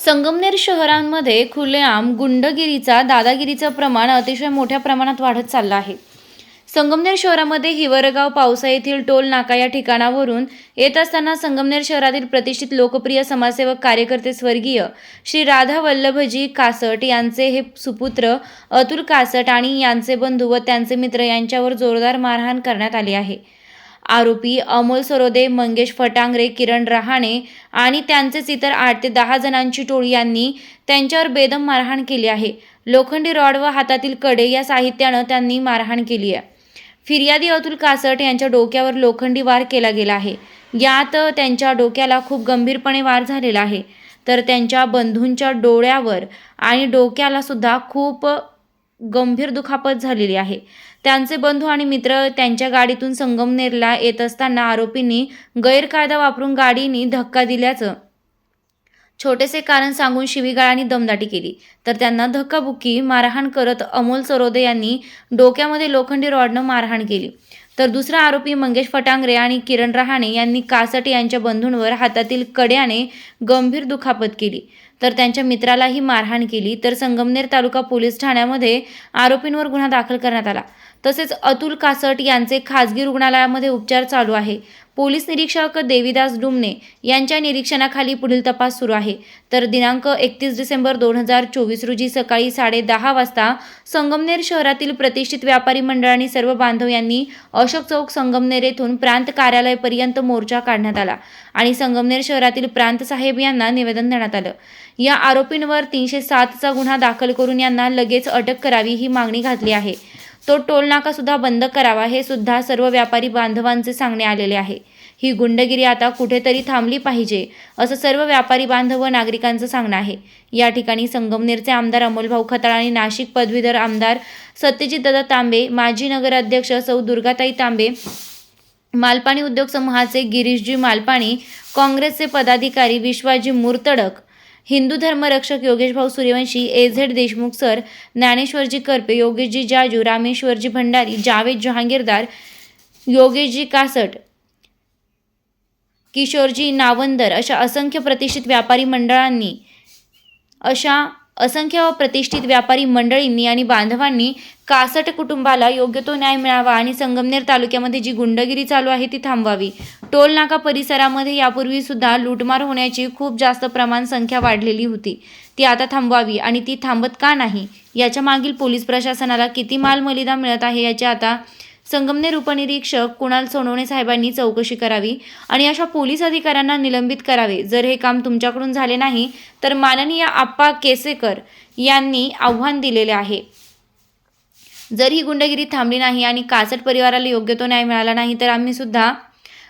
संगमनेर शहरांमध्ये खुलेआम गुंडगिरीचा दादागिरीचं प्रमाण अतिशय मोठ्या प्रमाणात वाढत चाललं आहे. संगमनेर शहरामध्ये हिवरगाव पावसा येथील टोल नाका या ठिकाणावरून येत असताना संगमनेर शहरातील प्रतिष्ठित लोकप्रिय समाजसेवक कार्यकर्ते स्वर्गीय श्री राधा वल्लभजी कासट यांचे हे सुपुत्र अतुल कासट आणि यांचे बंधू व त्यांचे मित्र यांच्यावर जोरदार मारहाण करण्यात आली आहे. आरोपी अमोल सरोदे मंगेश फटांगरे किरण रहाणे आणि त्यांचेच इतर आठ ते दहा जणांची टोळी यांनी त्यांच्यावर बेदम मारहाण केली आहे. लोखंडी रॉड व हातातील कडे या साहित्यानं त्यांनी मारहाण केली आहे. फिर्यादी अतुल कासट यांच्या डोक्यावर लोखंडी वार केला गेला आहे. यात त्यांच्या डोक्याला खूप गंभीरपणे वार झालेला आहे. तर त्यांच्या बंधूंच्या डोळ्यावर आणि डोक्याला सुद्धा खूप गंभीर दुखापत झालेली आहे. त्यांचे बंधू आणि मित्र त्यांच्या गाडीतून संगमनेरला येत असताना आरोपींनी गैरकायदा वापरून गाडीनी धक्का दिल्याचं छोटेसे कारण सांगून शिवीगाळांनी दमदाटी केली. तर त्यांना धक्काबुक्की मारहाण करत अमोल सरोदे यांनी डोक्यामध्ये लोखंडी रॉडनं मारहाण केली. तर दुसरा आरोपी मंगेश फटांगरे आणि किरण रहाणे यांनी कासट यांच्या बंधूंवर हातातील कड्याने गंभीर दुखापत केली. तर त्यांच्या मित्रालाही मारहाण केली. तर संगमनेर तालुका पोलीस ठाण्यामध्ये आरोपींवर गुन्हा दाखल करण्यात आला. तसेच अतुल कासट यांचे खाजगी रुग्णालयामध्ये उपचार चालू आहे. पोलीस निरीक्षक देविदास डुमने यांच्या निरीक्षणाखाली पुढील तपास सुरू आहे. तर दिनांक एकतीस डिसेंबर दोन हजार चोवीस रोजी सकाळी साडे दहा वाजता संगमनेर शहरातील प्रतिष्ठित व्यापारी मंडळ आणि सर्व बांधव यांनी अशोक चौक संगमनेर येथून प्रांत कार्यालयपर्यंत मोर्चा काढण्यात आला आणि संगमनेर शहरातील प्रांत साहेब यांना निवेदन देण्यात आलं. या आरोपींवर तीनशे सातचा गुन्हा दाखल करून यांना लगेच अटक करावी ही मागणी घातली आहे. तो टोलनाका सुद्धा बंद करावा हे सुद्धा सर्व व्यापारी बांधवांचे सांगणे आलेले आहे. ही गुंडगिरी आता कुठेतरी थांबली पाहिजे असं सर्व व्यापारी बांधव व नागरिकांचं सांगणं आहे. या ठिकाणी संगमनेरचे आमदार अमोलभाऊ खताळ आणि नाशिक पदवीधर आमदार सत्यजित दादा तांबे माजी नगराध्यक्ष सौ दुर्गाताई तांबे मालपाणी उद्योग समूहाचे गिरीशजी मालपाणी काँग्रेसचे पदाधिकारी विश्वाजी मुर्तडक हिंदू धर्मरक्षक योगेश भाऊ Suryavanshi A Z Deshmukh sir Dnyaneshwarji Karpe योगेशजी जाजू रामेश्वरजी भंडारी जावेद जहांगीरदार योगेशजी कासट किशोरजी नावंदर अशा असंख्य प्रतिष्ठित व्यापारी मंडळांनी अशा असंख्य प्रतिष्ठित व्यापारी मंडळींनी आणि बांधवांनी कासट कुटुंबाला योग्य तो न्याय मिळावा आणि संगमनेर तालुक्यामध्ये जी गुंडगिरी चालू आहे ती थांबवावी. टोलनाका परिसरामध्ये यापूर्वी सुद्धा लूटमार होण्याची खूप जास्त प्रमाण संख्या वाढलेली होती. ती आता थांबवावी आणि ती थांबत का नाही? याच्या मागील पोलीस प्रशासनाला किती माल मलिदा मिळत आहे याची आता संगमनेर उपनिरीक्षक कुणाल सोनवणे साहेबांनी चौकशी करावी आणि अशा पोलीस अधिकाऱ्यांना निलंबित करावे. जर हे काम तुमच्याकडून झाले नाही तर माननीय आप्पा केसेकर यांनी आव्हान दिलेले आहे. जर ही गुंडगिरी थांबली नाही आणि कासट परिवाराला योग्य तो न्याय मिळाला नाही तर आम्ही सुद्धा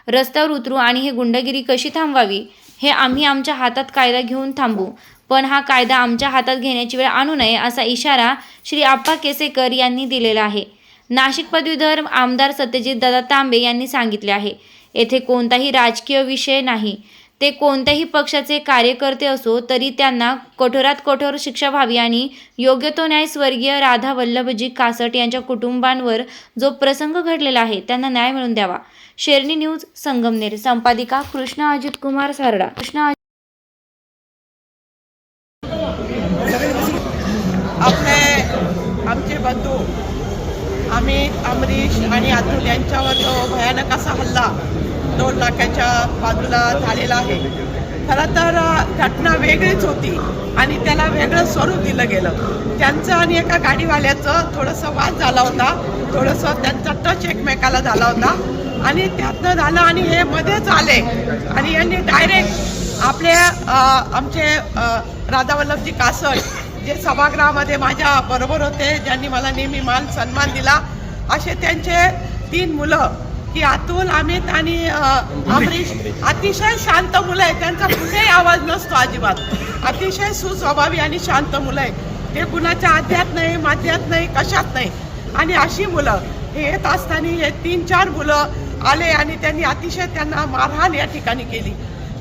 रस्त्यावर उतरू आणि हे गुंडगिरी कशी थांबवावी हे आम्ही आमच्या हातात कायदा घेऊन थांबू. पण हा कायदा आमच्या हातात घेण्याची वेळ आणू नये असा इशारा श्री आप्पा केसेकर यांनी दिलेला आहे. नाशिक पदवीधर आमदार सत्यजित दादा तांबे यांनी सांगितले आहे. येथे कोणताही राजकीय विषय नाही. ते कोणत्याही पक्षाचे कार्यकर्ते असो तरी त्यांना कठोरात कठोर शिक्षा व्हावी आणि योग्य तो न्याय स्वर्गीय राधा वल्लभजी कासट यांच्या कुटुंबांवर जो प्रसंग घडलेला आहे त्यांना न्याय मिळून द्यावा. शेरणी न्यूज संगमनेर. संपादिका कृष्णा अजित कुमार सारडा. कृष्णा आपले आमचे बंधू अमित अमरीश आणि अतुल यांच्यावर जो भयानक असा हल्ला दोन नाक्याच्या बाजूला झालेला आहे. खरं तर घटना वेगळीच होती आणि त्याला वेगळं स्वरूप दिलं गेलं. त्यांचं आणि एका गाडीवाल्याचं थोडंसं वाद झाला होता. थोडंसं त्यांचा टच एकमेकाला झाला होता. आणि त्यातनं झालं आणि हे मध्येच आले. आणि यांनी डायरेक्ट आपले आमचे राधावल्लभजी कासट जे सभागृहामध्ये माझ्या बरोबर होते ज्यांनी मला नेहमी मान सन्मान दिला असे त्यांचे तीन मुलं की अतुल अमित आणि अमरीश अतिशय शांत मुलं आहे त्यांचा कुठेही आवाज नसतो अजिबात. अतिशय सुस्वभावी आणि शांत मुलं आहे ते कुणाच्या आध्यात नाही माध्यात नाही कशात नाही. आणि अशी मुलं हे येत असताना हे तीन चार मुलं आले आणि त्यांनी अतिशय त्यांना मारहाण या ठिकाणी केली.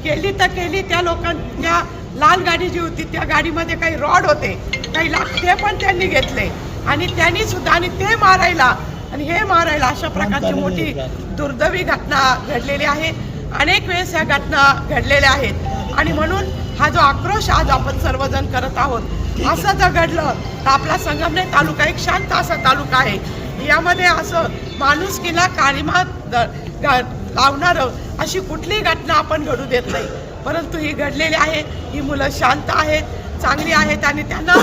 केली तर केली त्या लोकांच्या लाल गाडी जी होती त्या गाडीमध्ये काही रॉड होते. काही लाग ते पण त्यांनी घेतले. आणि त्यांनी सुद्धा आणि ते मारायला आणि हे मारायला अशा प्रकारची मोठी दुर्दैवी घटना घडलेली आहे. अनेक वेळेस या घटना घडलेल्या आहेत. आणि म्हणून हा जो आक्रोश आज आपण सर्वजण करत आहोत असं जर घडलं तर आपला संगमनेर तालुका एक शांत असा तालुका आहे. यामध्ये असं माणुसकीला ग- लावणारं अशी कुठलीही घटना आपण घडू देत नाही. परंतु ही घडलेली आहे. ही मुलं शांत आहेत चांगली आहेत आणि त्यांना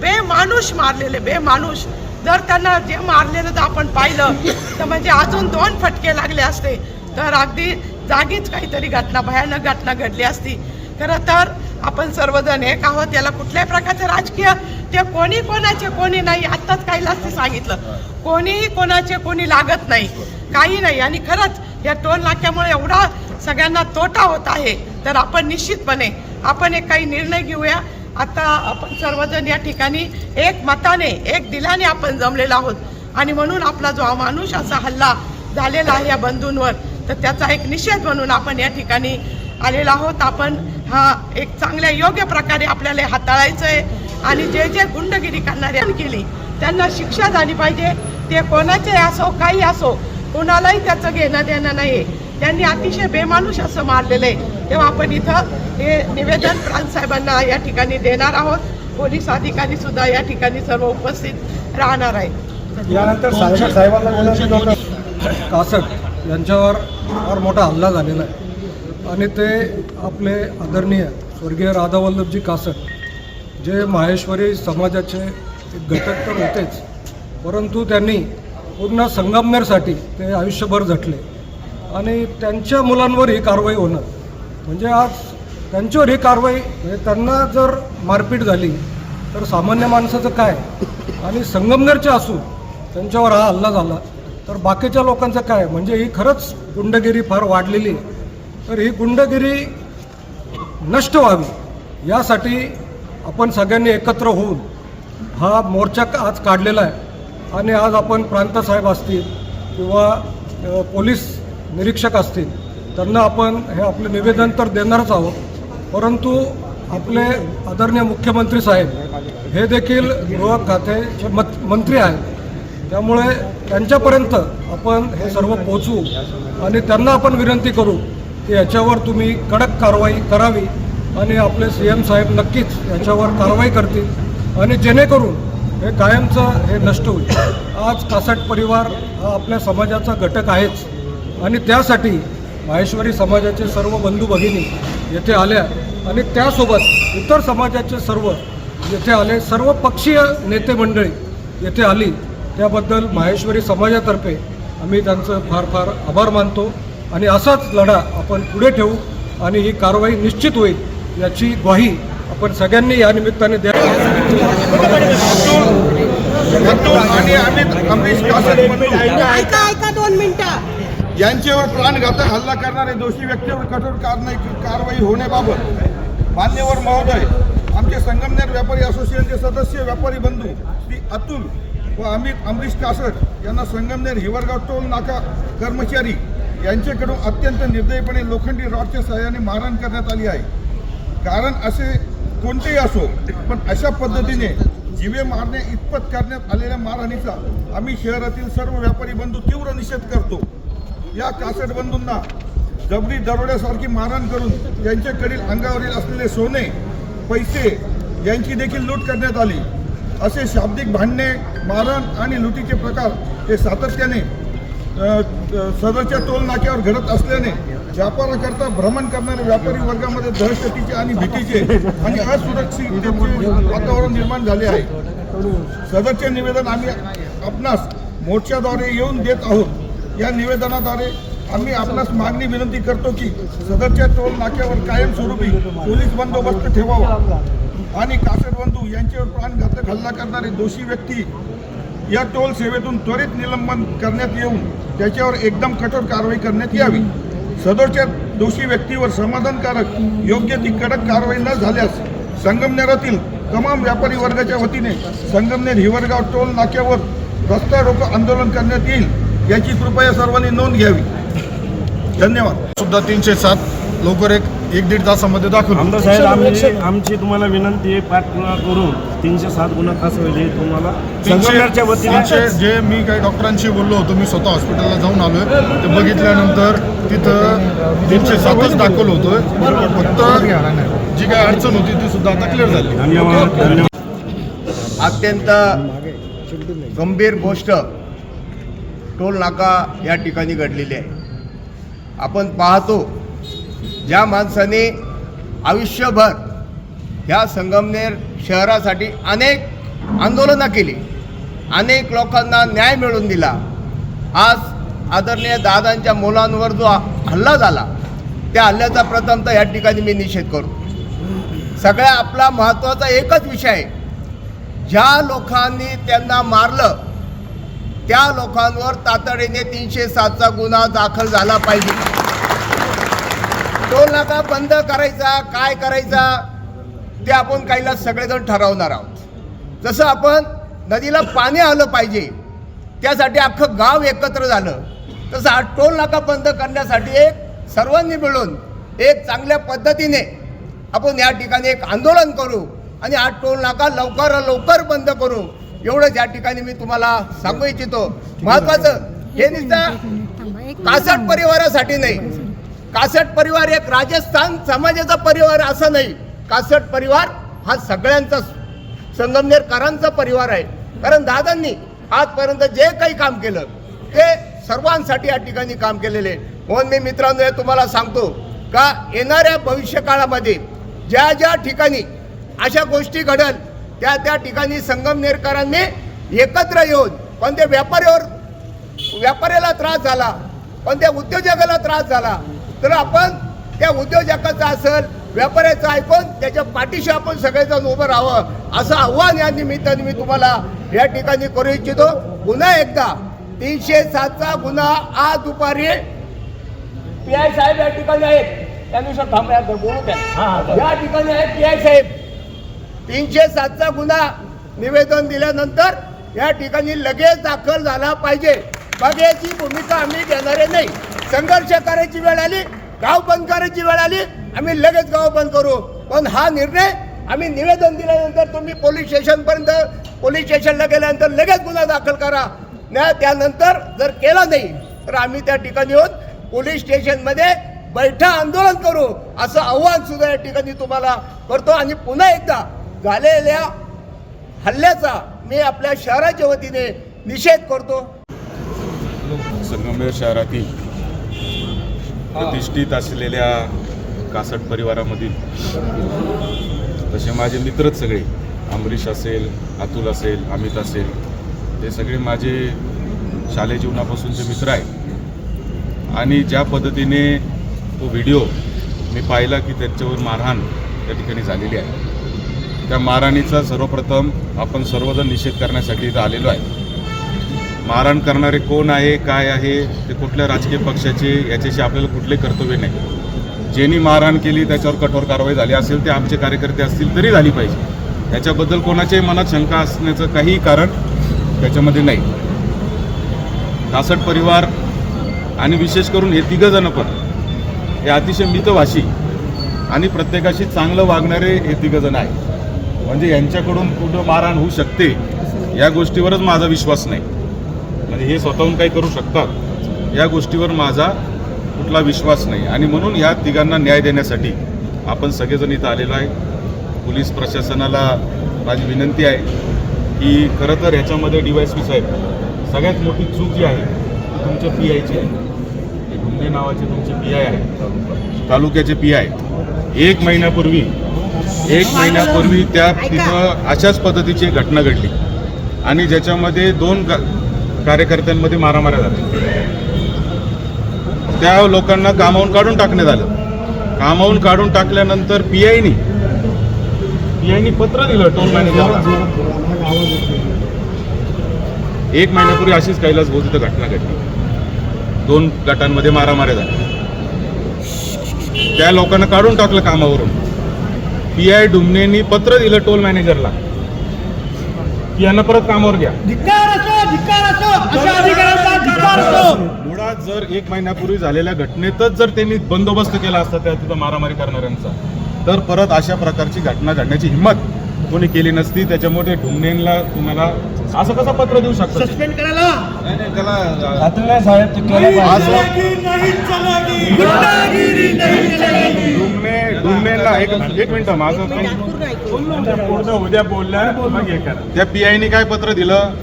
बेमानुष मारलेले बेमानुष. जर त्यांना जे मारलेलं जर आपण पाहिलं तर म्हणजे अजून दोन फटके लागले असते. तर अगदी जागीच काहीतरी घटना भयानक घटना घडली असती. खरं तर आपण सर्वजण एक आहोत याला कुठल्याही प्रकारचं राजकीय ते कोणी कोणाचे कोणी नाही आत्ताच काहीलाच ते सांगितलं. कोणीही कोणाचे कोणी लागत नाही काही नाही. आणि खरंच या टोल नाक्यामुळे एवढा सगळ्यांना तोटा होत आहे. तर आपण निश्चितपणे आपण एक काही निर्णय घेऊया. आता आपण सर्वजण या ठिकाणी एक मताने एक दिलाने आपण जमलेलो आहोत. आणि म्हणून आपला जो अमानुष असा हल्ला झालेला आहे या बंधूंवर तर त्याचा एक निषेध म्हणून आपण या ठिकाणी आलेलो आहोत. आपण हा एक चांगल्या योग्य प्रकारे आपल्याला हाताळायचं आहे आणि जे जे गुंडगिरी करणारे केली. त्यांना शिक्षा झाली पाहिजे. ते कोणाचे असो काही असो कोणालाही त्याचं घेणं देणं नाही त्यांनी अतिशय बेमानुष असं मारलेलं आहे. तेव्हा आपण इथं हे निवेदन प्रांतसाहेबांना या ठिकाणी देणार आहोत. पोलीस अधिकारी सुद्धा या ठिकाणी सर्व उपस्थित राहणार आहेत. यानंतर साहेब साहेबांना कासट यांच्यावर फार मोठा हल्ला झालेला आहे. आणि ते आपले आदरणीय स्वर्गीय राधावल्लभजी कासट जे माहेश्वरी समाजाचे एक घटक तर होतेच परंतु त्यांनी पूर्ण संगमनेरसाठी ते आयुष्यभर झटले. आणि त्यांच्या मुलांवर ही कारवाई होणं म्हणजे आज त्यांच्यावर ही कारवाई म्हणजे त्यांना जर मारपीट झाली तर सामान्य माणसाचं काय? आणि संगमनेरचे असून त्यांच्यावर हा हल्ला झाला तर बाकीच्या लोकांचं काय? म्हणजे ही खरंच गुंडगिरी फार वाढलेली आहे. तर ही गुंडगिरी नष्ट व्हावी यासाठी आपण सगळ्यांनी एकत्र होऊन हा मोर्चा आज काढलेला आहे. आणि आज आपण प्रांतसाहेब असतील किंवा पोलीस निरीक्षक असतील त्यांना आपण हे आपलं निवेदन तर देणारच आहोत. परंतु आपले आदरणीय मुख्यमंत्री साहेब हे देखील गृह खात्याचे मत मंत्री आहेत. त्यामुळे त्यांच्यापर्यंत आपण हे सर्व पोचवू आणि त्यांना आपण विनंती करू की याच्यावर तुम्ही कडक कारवाई करावी आणि आपले सी एम साहेब नक्कीच याच्यावर कारवाई करतील आणि जेणेकरून हे कायमचं हे नष्ट होईल. आज कासाट परिवार हा आपल्या समाजाचा घटक आहेच. आणि त्यासाठी माहेश्वरी समाजाचे सर्व बंधू भगिनी येथे आल्या आणि त्यासोबत इतर समाजाचे सर्व येथे आले सर्व पक्षीय नेते मंडळी येथे आली. त्याबद्दल माहेश्वरी समाजातर्फे आम्ही त्यांचं फार फार आभार मानतो आणि असाच लढा आपण पुढे ठेवू आणि ही कारवाई निश्चित होईल याची ग्वाही आपण सगळ्यांनी या निमित्ताने द्या. अतुल आणि अमित यांच्यावर प्राणघातक हल्ला करणारे दोषी व्यक्तीवर कठोर कारवाई कारवाई होण्याबाबत मान्यवर महोदय आमचे संगमनेर व्यापारी असोसिएशनचे सदस्य व्यापारी बंधू श्री अतुल व अमित अमरीश कासट यांना संगमनेर हिवरगाव टोल नाका कर्मचारी यांच्याकडून अत्यंत निर्दयपणे लोखंडी रॉडच्या सहाय्याने मारहाण करण्यात आली आहे. कारण असे कोणतेही असो पण अशा पद्धतीने जीवे मारणे इतपत करण्यात आलेल्या मारहाणीचा आम्ही शहरातील सर्व व्यापारी बंधू तीव्र निषेध करतो. या कासट बंधूंना जबरी दरोड्यासारखी मारहाण करून त्यांच्याकडील अंगावरील असलेले सोने पैसे यांची देखील लूट करण्यात आली. असे शाब्दिक भांडणे मारण आणि लुटीचे प्रकार हे सातत्याने सदरच्या टोल नाक्यावर घडत असल्याने व्यापाराकरता भ्रमण करणाऱ्या व्यापारी वर्गामध्ये दहशतीचे आणि भीतीचे आणि असुरक्षित वातावरण निर्माण झाले आहे. सदरचे निवेदन आम्ही आपणास मोर्चाद्वारे येऊन देत आहोत. या निवेदनाद्वारे आम्ही आपणास मागणी विनंती करतो की सदरच्या टोल नाक्यावर कायमस्वरूपी पोलीस बंदोबस्त ठेवावा. आणि कासटबंधू यांच्यावर प्राणघातक हल्ला करणारे दोषी व्यक्ती या टोल सेवेतून त्वरित निलंबन करण्यात येऊन त्याच्यावर एकदम कठोर कारवाई करण्यात यावी. सदरच्या दोषी व्यक्तीवर समाधानकारक योग्य ती कडक कारवाई न झाल्यास संगमनेरातील तमाम व्यापारी वर्गाच्या वतीने संगमनेर हिवरगाव टोल नाक्यावर रस्ता रोको आंदोलन करण्यात येईल. याची कृपया सर्वांनी नोंद घ्यावी. धन्यवाद. सुद्धा तीनशे सात लवकर एक एक दीड तासामध्ये दाखल आमदार साहेब आमची आमची तुम्हाला विनंती आहे पाठपुरावा करून तीनशे सात गुन्हा कसं होईल तुम्हाला संगमनेरच्या वतीने तीनशे जे मी काही डॉक्टरांशी बोललो होतो मी स्वतः हॉस्पिटलला जाऊन आलोय. ते बघितल्यानंतर तिथं तीनशे सातच दाखल होतोय. फक्त जी काही अडचण होती ती सुद्धा आता क्लिअर झाली. धन्यवाद धन्यवाद. अत्यंत गंभीर गोष्ट टोल नाका या ठिकाणी घडलेली आहे. आपण पाहतो ज्या माणसाने आयुष्यभर ह्या संगमनेर शहरासाठी अनेक आंदोलनं केली अनेक लोकांना न्याय मिळवून दिला. आज आदरणीय दादांच्या मुलांवर जो हल्ला झाला त्या हल्ल्याचा प्रथमतः या ठिकाणी मी निषेध करू. सगळ्या आपला महत्त्वाचा एकच विषय आहे. ज्या लोकांनी त्यांना मारलं त्या लोकांवर तातडीने तीनशे सातचा गुन्हा दाखल झाला पाहिजे. टोल नाका बंद करायचा काय करायचा ते आपण काहीला सगळेजण ठरवणार आहोत. जसं आपण नदीला पाणी आलं पाहिजे त्यासाठी अख्खं गाव एकत्र झालं तसं हा टोल नाका बंद करण्यासाठी एक सर्वांनी मिळून एक चांगल्या पद्धतीने आपण या ठिकाणी एक आंदोलन करू आणि हा टोल नाका लवकर लवकर बंद करू. एवढंच या ठिकाणी मी तुम्हाला सांगू इच्छितो. महत्वाचं हे नुसतं कासट परिवारासाठी नाही. कासट परिवार एक राजस्थान समाजाचा परिवार असा नाही. कासट परिवार हा सगळ्यांचा संगमनेरकरांचा परिवार आहे. कारण दादांनी आजपर्यंत जे काही काम केलं ते सर्वांसाठी या ठिकाणी काम केलेले. आहे. म्हणून मी मित्रांनो हे तुम्हाला सांगतो का येणाऱ्या भविष्यकाळामध्ये ज्या ज्या ठिकाणी अशा गोष्टी घडल त्या त्या ठिकाणी संगमनेरकरांनी एकत्र येऊन पण ते व्यापाऱ्यावर व्यापाऱ्याला त्रास झाला पण त्या उद्योजकाला त्रास झाला तर आपण त्या उद्योजकाचा असेल व्यापाऱ्याचं ऐकून त्याच्या पाठीशी आपण सगळेजण उभं राहावं असं आव्हान या निमित्ताने मी तुम्हाला या ठिकाणी करू इच्छितो. पुन्हा एकदा तीनशे सातचा गुन्हा आज दुपारी पी आय साहेब या ठिकाणी आहेत. त्यानुसार थांबा बोलू. या ठिकाणी आहेत पी आय साहेब. तीनशे सातचा गुन्हा निवेदन दिल्यानंतर या ठिकाणी लगेच दाखल झाला पाहिजे. मग याची भूमिका आम्ही देणारे नाही. संघर्ष करायची वेळ आली गाव बंद करायची वेळ आली आम्ही लगेच गाव बंद करू. पण हा निर्णय आम्ही निवेदन दिल्यानंतर तुम्ही पोलीस स्टेशनपर्यंत पोलीस स्टेशनला गेल्यानंतर लगेच गुन्हा दाखल करा. न त्यानंतर जर केला नाही तर आम्ही त्या ठिकाणी येऊन पोलीस स्टेशनमध्ये बैठा आंदोलन करू असं आव्हान सुद्धा या ठिकाणी तुम्हाला करतो. आणि पुन्हा एकदा झालेल्या हल्ल्याचा मी आपल्या शहराच्या वतीने निषेध करतो. संगमनेर शहरातील प्रतिष्ठित असलेल्या कासट परिवारामधील तसे माझे मित्रच सगळे अमरीश असेल अतुल असेल अमित असेल ते सगळे माझे शालेय जीवनापासूनचे मित्र आहेत. आणि ज्या पद्धतीने तो व्हिडिओ मी पाहिला की त्यांच्यावर मारहाण त्या ठिकाणी झालेली आहे. त्या मारहाणीचा सर्वप्रथम आपण सर्वजण निषेध करण्यासाठी इथं आलेलो आहे. मारहाण करणारे कोण आहे काय आहे ते कुठल्या राजकीय पक्षाचे याच्याशी आपल्याला कुठले कर्तव्य नाही. ज्यांनी मारहाण केली त्याच्यावर कठोर कारवाई झाली असेल ते आमचे कार्यकर्ते असतील तरी झाली पाहिजे. त्याच्याबद्दल कोणाच्याही मनात शंका असण्याचं काही कारण त्याच्यामध्ये नाही. कासट परिवार आणि विशेष करून हे तिघंजणं पण हे अतिशय मितभाषी आणि प्रत्येकाशी चांगलं वागणारे हे तिघंजणं आहे म्हणजे यांच्याकडून कुठं मारहाण होऊ शकते या गोष्टीवरच माझा विश्वास नाही. म्हणजे हे स्वतःहून काही करू शकतात या गोष्टीवर माझा कुठला विश्वास नाही. आणि म्हणून या तिघांना न्याय देण्यासाठी आपण सगळेजण इथं आलेलो आहे. पोलीस प्रशासनाला माझी विनंती आहे की खरं तर ह्याच्यामध्ये डी वाय पी साहेब सगळ्यात मोठी चूक जी आहे ती तुमच्या पी आयची आहे. हे गुंडे नावाचे तुमचे पी आय आहे तालुक्याचे पी आय. एक महिन्यापूर्वी एक महिन्यापूर्वी त्या तिथं अशाच पद्धतीची घटना घडली. आणि ज्याच्यामध्ये दोन कार्यकर्त्यांमध्ये मारामाऱ्या झाल्या. त्या लोकांना कामावून काढून टाकण्यात आलं. कामावून काढून टाकल्यानंतर पी आयनी पी आयनी पत्र दिलं टोल मॅनेजरला. एक महिन्यापूर्वी अशीच कैलास भाऊ तिथं घटना घडली. दोन गटांमध्ये मारामाऱ्या झाल्या. त्या लोकांना काढून टाकलं कामावरून. पी आय डुमनेनी पत्र दिलं टोल मॅनेजरला. की यांना परत कामावर घ्या. आता जर एक महिन्यापूर्वी झालेल्या घटनेतच जर त्यांनी बंदोबस्त केला असता त्या तिथं मारामारी करणाऱ्यांचा तर परत अशा प्रकारची घटना घडण्याची हिंमत कोणी केली नसती त्याच्यामुळे ढुमणेला तुम्हाला असं कसं पत्र देऊ शकता सस्पेंड करायला? नाही नाही त्याला अतुल साहेब एक एक मिनिट माझं पूर्ण उद्या बोलल्या मग हे करा. त्या पी आयने काय पत्र दिलं?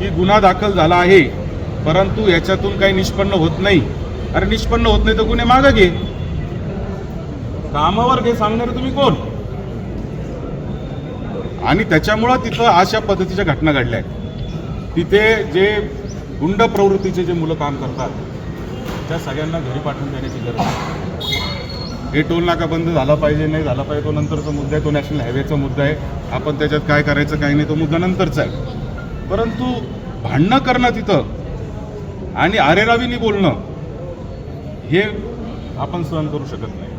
की गुन्हा दाखल झाला आहे परंतु याच्यातून काही निष्पन्न होत नाही. अरे निष्पन्न होत नाही तर गुन्हे मागं घे. कामावर घे सांगणारे तुम्ही कोण? आणि त्याच्यामुळं तिथं अशा पद्धतीच्या घटना घडल्या आहेत. तिथे जे गुंड प्रवृत्तीचे जे मुलं काम करतात त्या सगळ्यांना घरी पाठवून देण्याची गरज आहे. हे टोल नाका बंद झाला पाहिजे नाही झाला पाहिजे तो नंतरचा मुद्दा आहे तो नॅशनल हायवेचा मुद्दा आहे. आपण त्याच्यात काय करायचं काय नाही तो मुद्दा नंतरचा आहे. परंतु भांडणं करणं तिथं आणि आरेरावीनी बोलणं हे आपण सहन करू शकत नाही.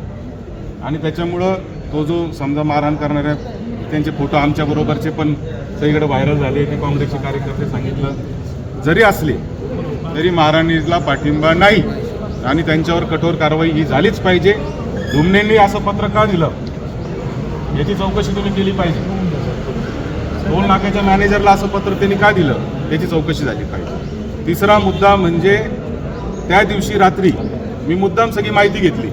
आणि त्याच्यामुळं तो जो समजा मारहाण करणाऱ्या त्यांचे फोटो आमच्याबरोबरचे पण सगळीकडे व्हायरल झाले ते काँग्रेसचे कार्यकर्ते सांगितलं. जरी असले तरी महाराणीला पाठिंबा नाही आणि त्यांच्यावर कठोर कारवाई ही झालीच पाहिजे. धुमनेंनी असं पत्र का दिलं? याची चौकशी तुम्ही केली पाहिजे. टोल नाक्याच्या मॅनेजरला असं पत्र त्यांनी का दिलं? याची चौकशी झाली पाहिजे. तिसरा मुद्दा म्हणजे त्या दिवशी रात्री मी मुद्दाम सगळी माहिती घेतली.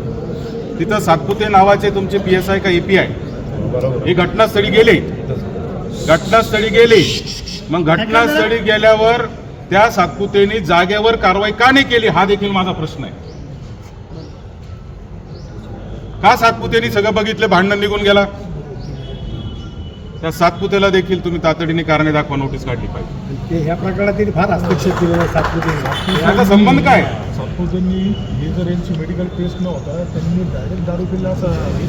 तिथं सातपुते नावाचे तुमचे पी एस आय का ए पी आय हे घटनास्थळी गेले. घटनास्थळी गेले. मग घटनास्थळी गेल्यावर त्या सातपुतेने जागेवर कारवाई का नाही केली? हा देखील माझा प्रश्न आहे. का सातपुतेनी सगळं बघितलं भांडण निघून गेला? त्या सातपुतेला देखील तुम्ही तातडीने कारणे दाखवा नोटीस काढली पाहिजे. फार हस्तक्षेप केलेला सातपुते त्याचा संबंध काय? सातपुतेंनी हे जर यांची मेडिकल टेस्ट नव्हता त्यांनी डायरेक्ट दारू पिला असा हे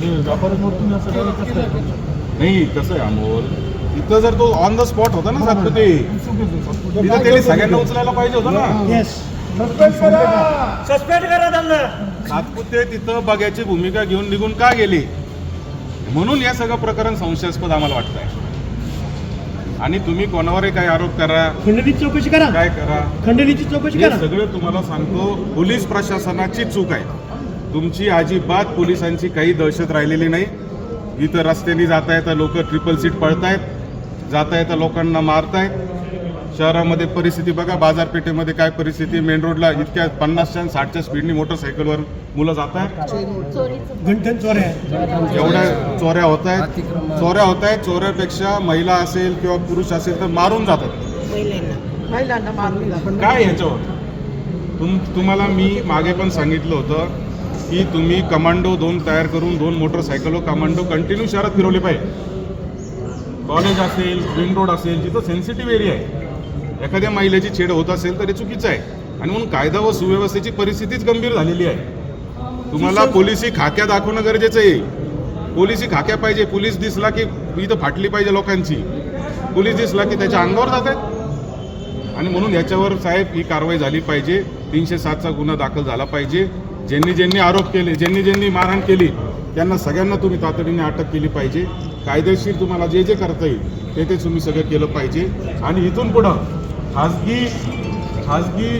हे व्यापाऱ्यांवर तुम्ही असं डायरेक्ट कसं काय करू शकता? नाही कसं आहे अमोल? तिथं जर तो ऑन द स्पॉट होता ना चुकीचं तिथं त्यांनी सगळ्यांना उचलायला पाहिजे होतं ना. येस सस्पेंड करा. सातपुते तिथं बघ्याची भूमिका घेऊन निघून का गेले? म्हणून या सगळं प्रकरण संशयास्पद आम्हाला वाटत आहे आणि तुम्ही कोणावरही काही आरोप करा खंडणीची चौकशी करा. काय करा खंडणीची चौकशी हे करा. सगळं तुम्हाला सांगतो पोलीस प्रशासनाची चूक आहे. तुमची अजिबात पोलिसांची काही दहशत राहिलेली नाही. इथं रस्त्याने जाता येता लोक ट्रिपल सीट पळतायत. जाता येता लोकांना मारतायत. शहरामध्ये परिस्थिती बघा बाजारपेठेमध्ये काय परिस्थिती मेन रोडला इतक्या पन्नासच्या साठच्या स्पीडनी मोटरसायकलवर मुलं जात आहेत. एवढ्या चोऱ्या होत आहेत. चोऱ्या होत आहेत. चोऱ्यापेक्षा महिला असेल किंवा पुरुष असेल तर मारून जातात. महिलांना मारून काय ह्याच्यावर तुम तुम्हाला मी मागे पण सांगितलं होतं की तुम्ही कमांडो दोन तयार करून दोन मोटरसायकल कमांडो कंटिन्यू शहरात फिरवले पाहिजे. कॉलेज असेल रिंग रोड असेल जिथं सेन्सिटिव्ह एरिया आहे. एखाद्या महिलेची छेड होत असेल तर हे चुकीचं आहे. आणि म्हणून कायदा व सुव्यवस्थेची परिस्थितीच गंभीर झालेली आहे. तुम्हाला पोलिसी खाक्या दाखवणं गरजेचं आहे. पोलिसी खाक्या पाहिजे. पोलीस दिसला की इथं फाटली पाहिजे लोकांची. पोलीस दिसला की त्याच्या अंगावर जात आहेत. आणि म्हणून याच्यावर साहेब ही कारवाई झाली पाहिजे. तीनशे सातचा गुन्हा दाखल झाला पाहिजे. ज्यांनी ज्यांनी आरोप केले ज्यांनी ज्यांनी मारहाण केली त्यांना सगळ्यांना तुम्ही तातडीने अटक केली पाहिजे. कायदेशीर तुम्हाला जे जे करता येईल ते ते तुम्ही सगळं केलं पाहिजे. आणि इथून पुढं खाजगी खाजगी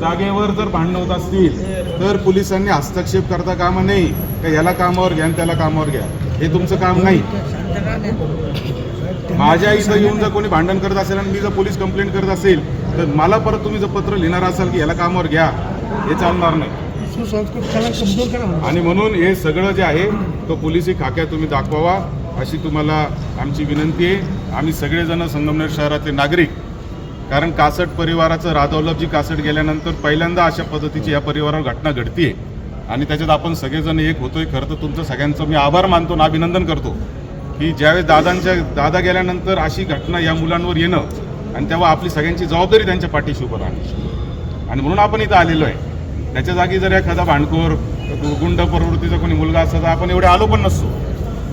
जागेवर जर भांडणं होत असतील तर पोलिसांनी हस्तक्षेप करता कामा नाही का याला कामावर घ्या आणि त्याला कामावर घ्या. हे तुमचं काम नाही. माझ्या इथं येऊन जर कोणी भांडण करत असेल आणि मी जर पोलीस कंप्लेंट करत असेल तर मला परत तुम्ही जर पत्र लिहिणार असाल की याला कामावर घ्या हे चालणार नाही. आणि म्हणून हे सगळं जे आहे तो पोलिसी खाक्या तुम्ही दाखवावा अशी तुम्हाला आमची विनंती आहे. आम्ही सगळेजण संगमनेर शहरातले नागरिक कारण कासट परिवाराचं राधवल्लभजी कासट गेल्यानंतर पहिल्यांदा अशा पद्धतीची या परिवारावर घटना घडतीये. आणि त्याच्यात आपण सगळेजण एक होतोय. खरं तर तुमचं सगळ्यांचं मी आभार मानतो आणि अभिनंदन करतो की ज्यावेळेस दादांच्या दादा गेल्यानंतर अशी घटना या मुलांवर येणं आणि तेव्हा आपली सगळ्यांची जबाबदारी त्यांच्या पाठीशी उभं राहणं. आणि म्हणून आपण इथं आलेलो आहे. त्याच्या जागी जर एखादा भांडखोर गुंड प्रवृत्तीचा कोणी मुलगा असता तर आपण एवढे आलो पण नसतो.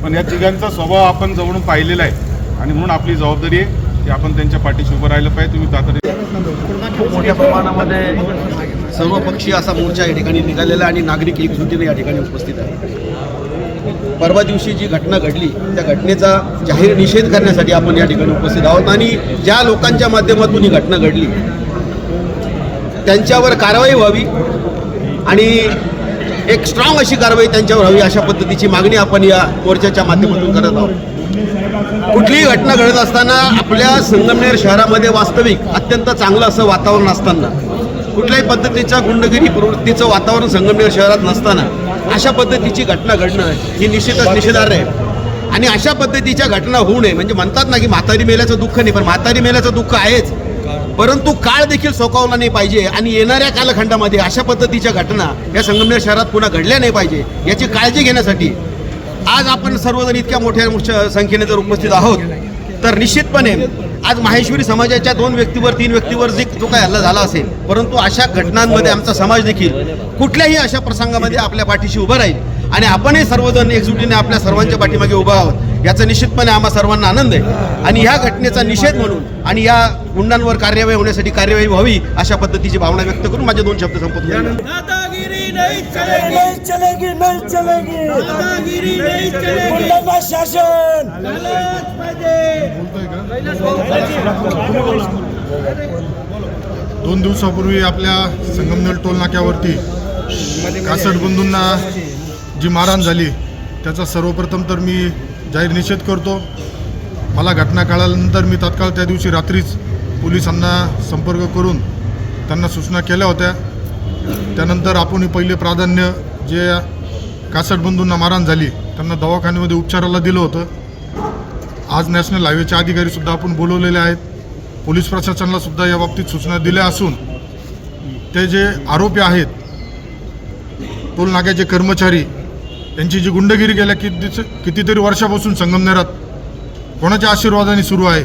पण या तिघांचा स्वभाव आपण जवळून पाहिलेला आहे. आणि म्हणून आपली जबाबदारी आहे. की आपण त्यांच्या पाठीशी उभं राहिलं पाहिजे तुम्ही तातडीने खूप मोठ्या प्रमाणामध्ये सर्वपक्षीय असा मोर्चा या ठिकाणी निघालेला आहे आणि नागरिक एकजुटीने या ठिकाणी उपस्थित आहे परवा दिवशी जी घटना घडली त्या घटनेचा जाहीर निषेध करण्यासाठी आपण या ठिकाणी उपस्थित आहोत आणि ज्या लोकांच्या माध्यमातून ही घटना घडली त्यांच्यावर कारवाई व्हावी आणि एक स्ट्रॉंग अशी कारवाई त्यांच्यावर हवी अशा पद्धतीची मागणी आपण या मोर्चाच्या माध्यमातून करत आहोत. कुठलीही घटना घडत असताना आपल्या संगमनेर शहरामध्ये वास्तविक अत्यंत चांगलं असं वातावरण असताना कुठल्याही पद्धतीच्या गुंडगिरी प्रवृत्तीचं वातावरण संगमनेर शहरात नसताना अशा पद्धतीची घटना घडणं ही निश्चितच निषेधार्ह आहे. आणि अशा पद्धतीच्या घटना होऊ नये. म्हणजे म्हणतात ना की म्हातारी मेल्याचं दुःख नाही पण म्हातारी मेल्याचं दुःख आहेच. परंतु काळ देखील सोकावला नाही पाहिजे आणि येणाऱ्या कालखंडामध्ये अशा पद्धतीच्या घटना या संगमनेर शहरात पुन्हा घडल्या नाही पाहिजे याची काळजी घेण्यासाठी आज आपण सर्वजण इतक्या मोठ्या संख्येने जर उपस्थित आहोत तर निश्चितपणे आज माहेश्वरी समाजाच्या दोन व्यक्तीवर तीन व्यक्तीवर जे जो काही हल्ला झाला असेल परंतु अशा घटनांमध्ये आमचा समाज देखील कुठल्याही अशा प्रसंगामध्ये आपल्या पाठीशी उभं राहील. आणि आपणही सर्वजण एकजुटीने आपल्या सर्वांच्या पाठीमागे उभा आहोत. याचा निश्चितपणे आम्हा सर्वांना आनंद आहे. आणि ह्या घटनेचा निषेध म्हणून आणि या गुंडांवर कार्यवाही होण्यासाठी कार्यवाही व्हावी अशा पद्धतीची भावना व्यक्त करून माझे दोन शब्द संपत नहीं चलेगी। नहीं चलेगी नहीं चलेगी। दादागिरी नहीं चलेगी। शासन दोन दिवसापूर्वी आपल्या संगमनेर टोल नाक्यावरती कासट बंधूंना जी मारहाण झाली त्याचा सर्वप्रथम तर मी जाहीर निषेध करतो. मला घटना कळाल्यानंतर मी तात्काळ त्या दिवशी रात्रीच पोलिसांना संपर्क करून त्यांना सूचना केल्या होत्या. त्यानंतर आपण पहिले प्राधान्य जे कासट बंधूंना मारहाण झाली त्यांना दवाखान्यामध्ये उपचाराला दिलं होतं. आज नॅशनल हायवेचे अधिकारीसुद्धा आपण बोलवलेले आहेत. पोलीस प्रशासनालासुद्धा या बाबतीत सूचना दिल्या असून ते जे आरोपी आहेत टोलनाक्याचे कर्मचारी यांची जी गुंडगिरी गेल्या किती कितीतरी वर्षापासून संगमनेरात कोणाच्या आशीर्वादाने सुरू आहे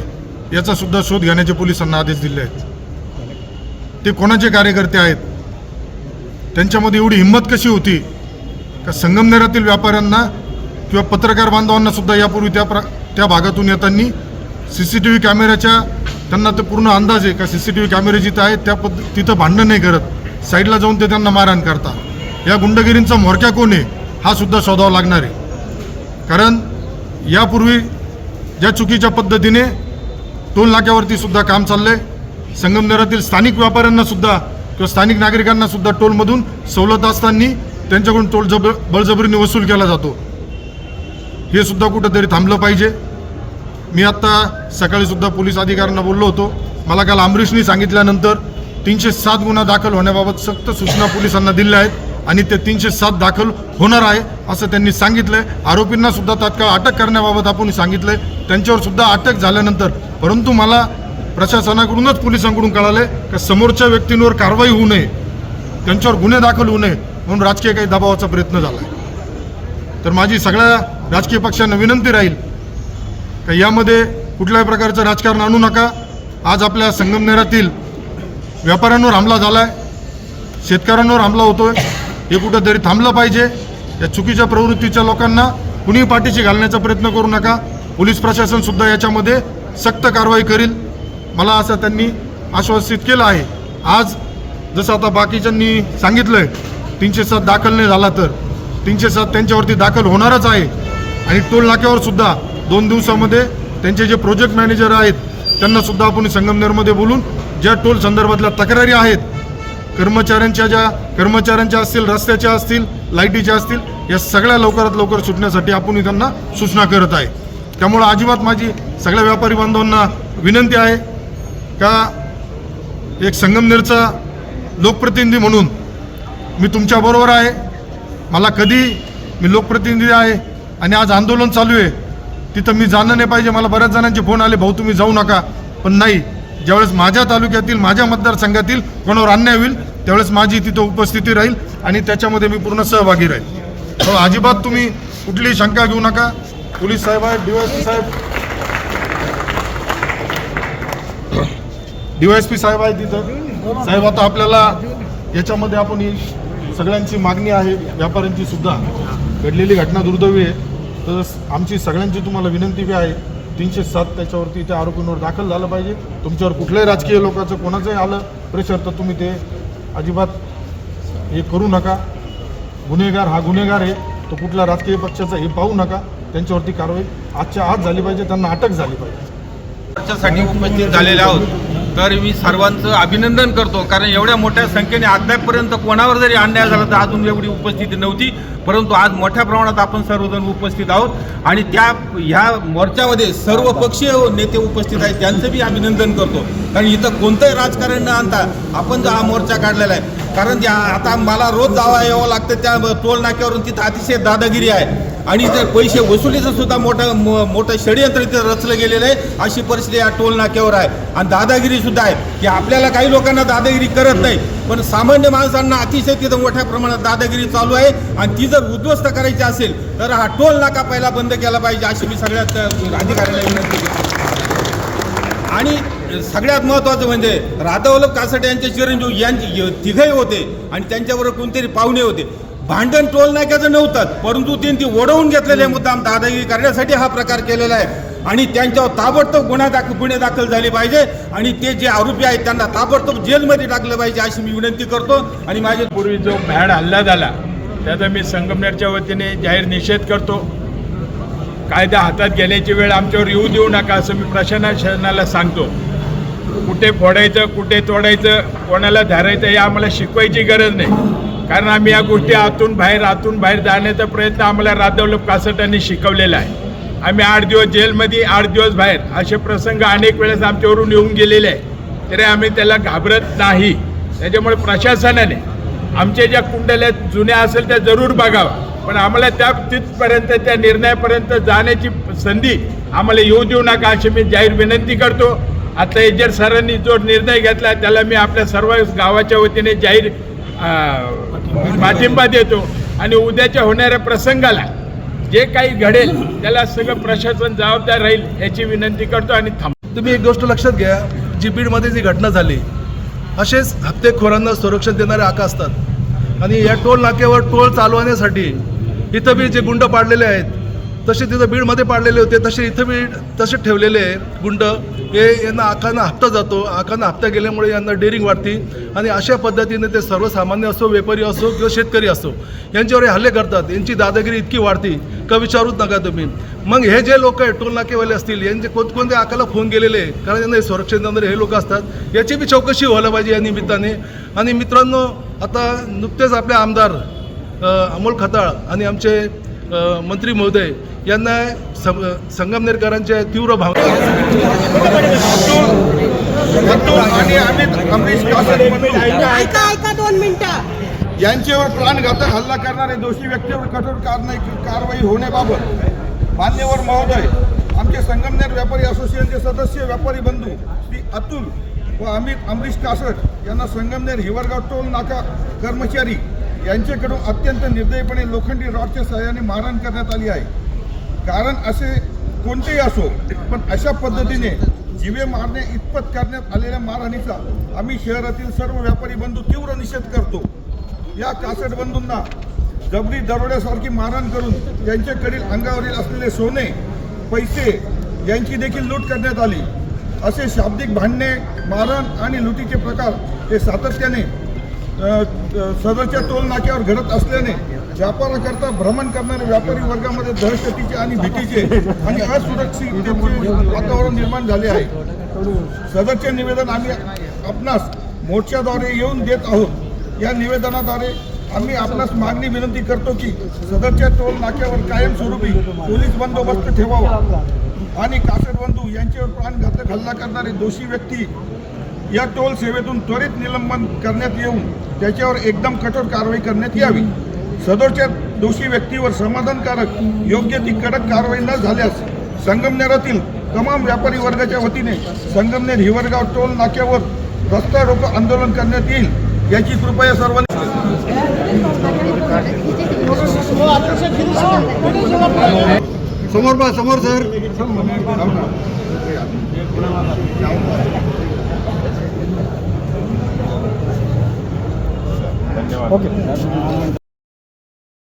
याचा सुद्धा शोध घेण्याचे पोलिसांना आदेश दिले आहेत. ते कोणाचे कार्यकर्ते आहेत त्यांच्यामध्ये एवढी हिंमत कशी होती? का संगमनेरातील व्यापाऱ्यांना किंवा पत्रकार बांधवांना सुद्धा यापूर्वी त्या प्र त्या भागातून येताना सी सी टी व्ही कॅमेऱ्याच्या त्यांना ते पूर्ण अंदाज आहे का सी सी टी व्ही कॅमेरे जिथं आहेत त्या पद्ध तिथं भांडण नाही करत. साईडला जाऊन ते त्यांना मारहाण करतात. या गुंडगिरींचा म्होरक्या कोण आहे हा सुद्धा शोधावा लागणार आहे. कारण यापूर्वी ज्या चुकीच्या पद्धतीने टोल नाक्यावरती सुद्धा काम आहे संगमनेरातील स्थानिक व्यापाऱ्यांना सुद्धा किंवा स्थानिक नागरिकांना सुद्धा टोलमधून सवलत असताना त्यांच्याकडून टोल जबर बळजबरीने वसूल केला जातो. हे सुद्धा कुठंतरी थांबलं पाहिजे. मी आत्ता सकाळी सुद्धा पोलीस अधिकाऱ्यांना बोललो होतो. मला काल अमरीशनी सांगितल्यानंतर तीनशे सात गुन्हा दाखल होण्याबाबत सक्त सूचना पोलिसांना दिल्या आहेत आणि ते तीनशे सात दाखल होणार आहे असं त्यांनी सांगितलंय. आरोपींना सुद्धा तात्काळ अटक करण्याबाबत आपण सांगितलंय. त्यांच्यावर सुद्धा अटक झाल्यानंतर परंतु मला प्रशासनाकडूनच पोलिसांकडून कळाले का समोरच्या व्यक्तींवर कारवाई होऊ नये त्यांच्यावर गुन्हे दाखल होऊ नये म्हणून राजकीय काही दबावाचा प्रयत्न झाला आहे तर माझी सगळ्या राजकीय पक्षांना विनंती राहील का यामध्ये कुठल्याही प्रकारचं राजकारण आणू नका. आज आपल्या संगमनेरातील व्यापाऱ्यांवर हमला झाला आहे शेतकऱ्यांवर हमला होतोय. हे कुठंतरी थांबलं पाहिजे. या चुकीच्या प्रवृत्तीच्या लोकांना कुणीही पाठीशी घालण्याचा प्रयत्न करू नका. पोलीस प्रशासनसुद्धा याच्यामध्ये सक्त कारवाई करील. मला असं त्यांनी आश्वासित केलं आहे. आज जसं आता बाकीच्यांनी सांगितलं आहे तीनशे सात दाखल नाही झाला तर. तीनशे सात त्यांच्यावरती दाखल होणारच आहे. आणि टोल नाक्यावर सुद्धा दोन दिवसामध्ये त्यांचे जे प्रोजेक्ट मॅनेजर आहेत त्यांना सुद्धा आपण संगमनेरमध्ये बोलून ज्या टोल संदर्भातल्या तक्रारी आहेत कर्मचाऱ्यांच्या ज्या कर्मचाऱ्यांच्या असतील रस्त्याच्या असतील लाईटीच्या असतील या सगळ्या लवकरात लवकर सुटण्यासाठी आपण त्यांना सूचना करत आहे. त्यामुळं अजिबात माझी सगळ्या व्यापारी बांधवांना विनंती आहे का एक संगमनेरचा लोकप्रतिनिधी म्हणून मी तुमच्याबरोबर आहे. मला कधी मी लोकप्रतिनिधी आहे आणि आज आंदोलन चालू आहे. तिथं मी जाणं नाही पाहिजे. मला बऱ्याच जणांचे फोन आले भाऊ तुम्ही जाऊ नका. पण नाही ज्यावेळेस माझ्या तालुक्यातील माझ्या मतदारसंघातील कोणावर अन्याय होईल त्यावेळेस माझी तिथं उपस्थिती राहील आणि त्याच्यामध्ये मी पूर्ण सहभागी राहील. हो अजिबात तुम्ही कुठलीही शंका घेऊ नका. पोलीस साहेब आहेत डीवायएसपी साहेब. डीवायएसपी साहेब आहेत तिथं. साहेब आता आपल्याला याच्यामध्ये आपण ही सगळ्यांची मागणी आहे व्यापाऱ्यांची सुद्धा. घडलेली घटना दुर्दैवी आहे. तर आमची सगळ्यांची तुम्हाला विनंती बी आहे तीनशे सात त्याच्यावरती त्या आरोपींवर दाखल झालं पाहिजे. तुमच्यावर कुठल्याही राजकीय लोकांचं कोणाचंही आलं प्रेशर तर तुम्ही ते अजिबात हे करू नका. गुन्हेगार हा गुन्हेगार आहे तो कुठल्या राजकीय पक्षाचा हे पाहू नका. त्यांच्यावरती कारवाई आजच्या आज झाली पाहिजे त्यांना अटक झाली पाहिजे. उपस्थित झालेले आहोत. तर मी सर्वांचं अभिनंदन करतो. कारण एवढ्या मोठ्या संख्येने अद्यापपर्यंत कोणावर जरी अन्याय झाला तर अजून एवढी उपस्थिती नव्हती. परंतु आज मोठ्या प्रमाणात आपण सर्वजण उपस्थित आहोत. आणि त्या ह्या मोर्चामध्ये सर्व पक्षीय नेते उपस्थित आहेत. त्यांचं बी अभिनंदन करतो. कारण इथं कोणतंही राजकारण न आणता आपण जो हा मोर्चा काढलेला आहे कारण त्या आता मला रोज जावा यावं लागतं त्या टोल नाक्यावरून तिथं अतिशय दादागिरी आहे. आणि जर पैसे वसुलीचं सुद्धा मोठं मोठं षडयंत्र तिथं रचलं गेलेलं आहे अशी परिस्थिती या टोल नाक्यावर आहे. आणि दादागिरी सुद्धा आहे की आपल्याला काही लोकांना दादागिरी करत नाही पण सामान्य माणसांना अतिशय तिथं मोठ्या प्रमाणात दादागिरी चालू आहे. आणि ती जर उद्ध्वस्त करायची असेल तर हा टोल नाका पहिला बंद केला पाहिजे अशी मी सगळ्यात अ, अधिकाऱ्याला विनंती आणि म्हणजे सगळ्यात महत्त्वाचं म्हणजे राधावल्लभ कासटे यांचे चिरंजीव यांचे तिघही होते आणि त्यांच्याबरोबर कोणतरी पाहुणे होते. भांडण टोल नाक्याचं नव्हतं परंतु त्यांनी ती ओढवून घेतलेले मुद्दाम दादागिरी करण्यासाठी हा प्रकार केलेला आहे. आणि त्यांच्यावर ताबडतोब गुन्हा दाखल गुन्हे दाखल झाले पाहिजे आणि ते जे आरोपी आहेत त्यांना ताबडतोब जेलमध्ये टाकलं पाहिजे अशी मी विनंती करतो. आणि माझ्या पूर्वी जो भ्याड हल्ला झाला त्याचा मी संगमनेरच्या वतीने जाहीर निषेध करतो. कायदा हातात घेण्याची वेळ आमच्यावर येऊ देऊ नका असं मी प्रशासनाला सांगतो. कुठे फोडायचं कुठे तोडायचं कोणाला धरायचं हे आम्हाला शिकवायची गरज नाही. कारण आम्ही या गोष्टी आतून बाहेर आतून बाहेर जाण्याचा प्रयत्न आम्हाला राधवल्लभ कासटांनी शिकवलेला आहे. आम्ही आठ दिवस जेलमध्ये आठ दिवस बाहेर असे प्रसंग अनेक वेळेस आमच्यावरून येऊन गेलेले आहे. तरी आम्ही त्याला घाबरत नाही. त्याच्यामुळे प्रशासनाने आमच्या ज्या कुंडल्या जुन्या असेल त्या जरूर बघावा. पण आम्हाला त्या तिथपर्यंत त्या निर्णयापर्यंत जाण्याची संधी आम्हाला येऊ देऊ नका अशी मी जाहीर विनंती करतो. आता एजर सरांनी जो निर्णय घेतला त्याला मी आपल्या सर्व गावाच्या वतीने जाहीर पाठिंबा देतो. आणि उद्याच्या होणाऱ्या प्रसंगाला जे काही घडेल त्याला सगळं प्रशासन जबाबदार राहील याची विनंती करतो आणि थांब. तुम्ही एक गोष्ट लक्षात घ्या जी बीडमध्ये जी घटना झाली असेच हप्तेखोरांना संरक्षण देणारे आका असतात. आणि या टोल नाक्यावर टोल चालवण्यासाठी इथं बी जे गुंड पाडलेले आहेत तसे तिथं बीडमध्ये पाडलेले होते तसे इथं बीड तसे ठेवलेले आहे गुंड. हे यांना आकांना हप्ता जातो आकांना हप्ता गेल्यामुळे यांना डेरिंग वाढते आणि अशा पद्धतीने ते सर्वसामान्य असो व्यापारी असो किंवा शेतकरी असो यांच्यावर हे हल्ले करतात. यांची दादागिरी इतकी वाढते का विचारूच नका तुम्ही. मग हे जे लोक आहे टोल नाकेवाले असतील यांचे कोणकोणत्या आकाला फोन गेलेले आहे कारण यांना संरक्षण हे लोक असतात याची बी चौकशी व्हायला पाहिजे या निमित्ताने. आणि मित्रांनो आता नुकतेच आपले आमदार अमोल खताळ आणि आमचे मंत्री महोदय यांना संगमनेरकरांच्या तीव्र भावना यांच्यावर प्राणघातक हल्ला करणारे दोषी व्यक्तीवर कठोर कारवाई कारवाई होण्याबाबत मान्यवर महोदय आमचे संगमनेर व्यापारी असोसिएशनचे सदस्य व्यापारी बंधू श्री अतुल व अमित अमरीश कासट यांना संगमनेर हिवरगाव टोल नाका कर्मचारी यांच्याकडून अत्यंत निर्दयपणे लोखंडी रॉडच्या सहाय्याने मारहाण करण्यात आली आहे. कारण असे कोणतेही असो पण अशा पद्धतीने जिवे मारणे इतपत करण्यात आलेल्या मारहाणीचा आम्ही शहरातील सर्व व्यापारी बंधू तीव्र निषेध करतो. या कासट बंधूंना जबरी दरोड्यासारखी मारहाण करून त्यांच्याकडील अंगावरील असलेले सोने पैसे यांची देखील लूट करण्यात आली. असे शाब्दिक भांडणे मारण आणि लुटीचे प्रकार हे सातत्याने सदरच्या टोल नाक्यावर घडत असल्याने व्यापाराकरता भ्रमण करणाऱ्या व्यापारी वर्गामध्ये दहशतीचे आणि भीतीचे आणि असुरक्षिततेचे वातावरण निर्माण झाले आहे. सदरचे निवेदन आम्ही आपणास मोर्चाद्वारे येऊन देत आहोत. या निवेदनाद्वारे आम्ही आपणास मागणी विनंती करतो की सदरच्या टोल नाक्यावर कायमस्वरूपी पोलीस बंदोबस्त ठेवावा. आणि कासटबंधू यांच्यावर प्राणघातक हल्ला करणारे दोषी व्यक्ती या टोल सेवेतून त्वरित निलंबन करण्यात येऊन त्याच्यावर एकदम कठोर कारवाई करण्यात यावी. सदरच्या दोषी व्यक्तीवर समाधानकारक योग्य ती कडक कारवाई न झाल्यास संगमनेरातील तमाम व्यापारी वर्गाच्या वतीने संगमनेर हिवरगाव टोल नाक्यावर रस्ता रोको आंदोलन करण्यात येईल याची कृपया सर्वांनी समोर पहा समोर सर. ओके.